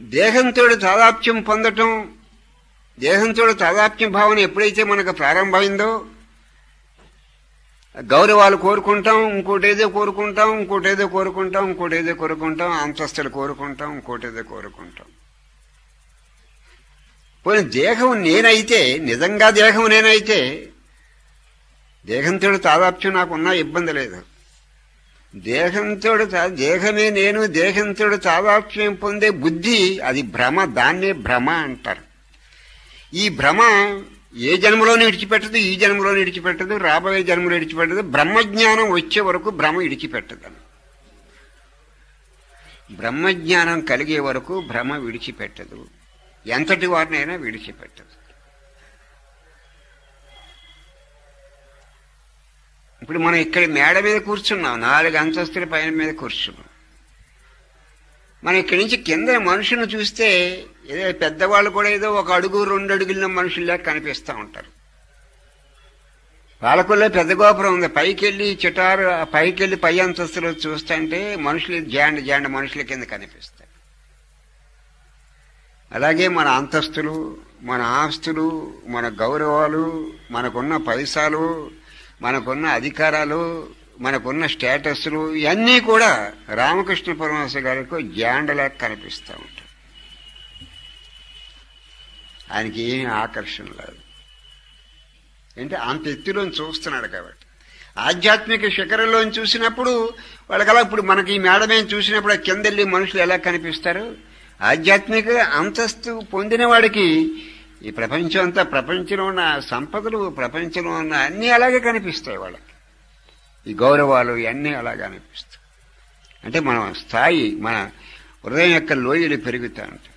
దేహంతో తాదాప్యం పొందటం దేహంతో తాదాప్యం భావన ఎప్పుడైతే మనకు ప్రారంభమైందో గౌరవాలు కోరుకుంటాం ఇంకోటేదో కోరుకుంటాం ఇంకోటేదో కోరుకుంటాం ఇంకోటేదో కోరుకుంటాం అంతస్తులు కోరుకుంటాం ఇంకోటేదో కోరుకుంటాం. పోనీ దేహం నేనైతే నిజంగా దేహం నేనైతే దేహంతో తాదాప్యం నాకున్నా ఇబ్బంది లేదు. దేహంతో దేహమే నేను దేహంతో తాదాత్మ్యం పొందే బుద్ధి అది భ్రమ దాన్నే భ్రమ అంటారు. ఈ భ్రమ ఏ జన్మలోనూ విడిచిపెట్టదు ఈ జన్మలోనూ విడిచిపెట్టదు రాబోయే జన్మలో విడిచిపెట్టదు బ్రహ్మజ్ఞానం వచ్చే వరకు భ్రమ విడిచిపెట్టదని బ్రహ్మజ్ఞానం కలిగే వరకు భ్రమ విడిచిపెట్టదు. ఎంతటి వారినైనా విడిచిపెట్టదు. ఇప్పుడు మనం ఇక్కడ మేడ మీద కూర్చున్నాం. నాలుగు అంతస్తుల పైన మీద కూర్చున్నాం. మనం ఇక్కడి నుంచి కింద మనుషులను చూస్తే ఏదో పెద్దవాళ్ళు కూడా ఏదో ఒక అడుగు రెండు అడుగుల మనుషుల్లా కనిపిస్తూ ఉంటారు. పాలకుల్లో పెద్ద గోపురం ఉంది. పైకి వెళ్ళి చిటారు పైకెళ్ళి పైకి వెళ్ళి పై అంతస్తులు చూస్తుంటే మనుషులు జాండ జాండ మనుషుల కింద కనిపిస్తాయి. అలాగే మన అంతస్తులు మన ఆస్తులు మన గౌరవాలు మనకున్న పైసాలు మనకున్న అధికారాలు మనకున్న స్టేటస్లు ఇవన్నీ కూడా రామకృష్ణ పరమహంస గారికి జాండలా కనిపిస్తూ ఉంటాయి. ఆయనకి ఏమీ ఆకర్షణ లేదు. అంటే అంత ఎత్తులోని చూస్తున్నాడు కాబట్టి. ఆధ్యాత్మిక శిఖరంలోని చూసినప్పుడు వాళ్ళకలా ఇప్పుడు మనకి ఈ మేడమేం చూసినప్పుడు కిందెళ్ళి మనుషులు ఎలా కనిపిస్తారు? ఆధ్యాత్మిక అంతస్తు పొందిన వాడికి ఈ ప్రపంచం అంతా ప్రపంచంలో ఉన్న సంపదలు ప్రపంచంలో ఉన్న అన్నీ అలాగే కనిపిస్తాయి వాళ్ళకి. ఈ గౌరవాలు ఇవన్నీ అలాగే అనిపిస్తాయి. అంటే మన స్థాయి మన హృదయం యొక్క లోయలు పెరుగుతూ ఉంటాయి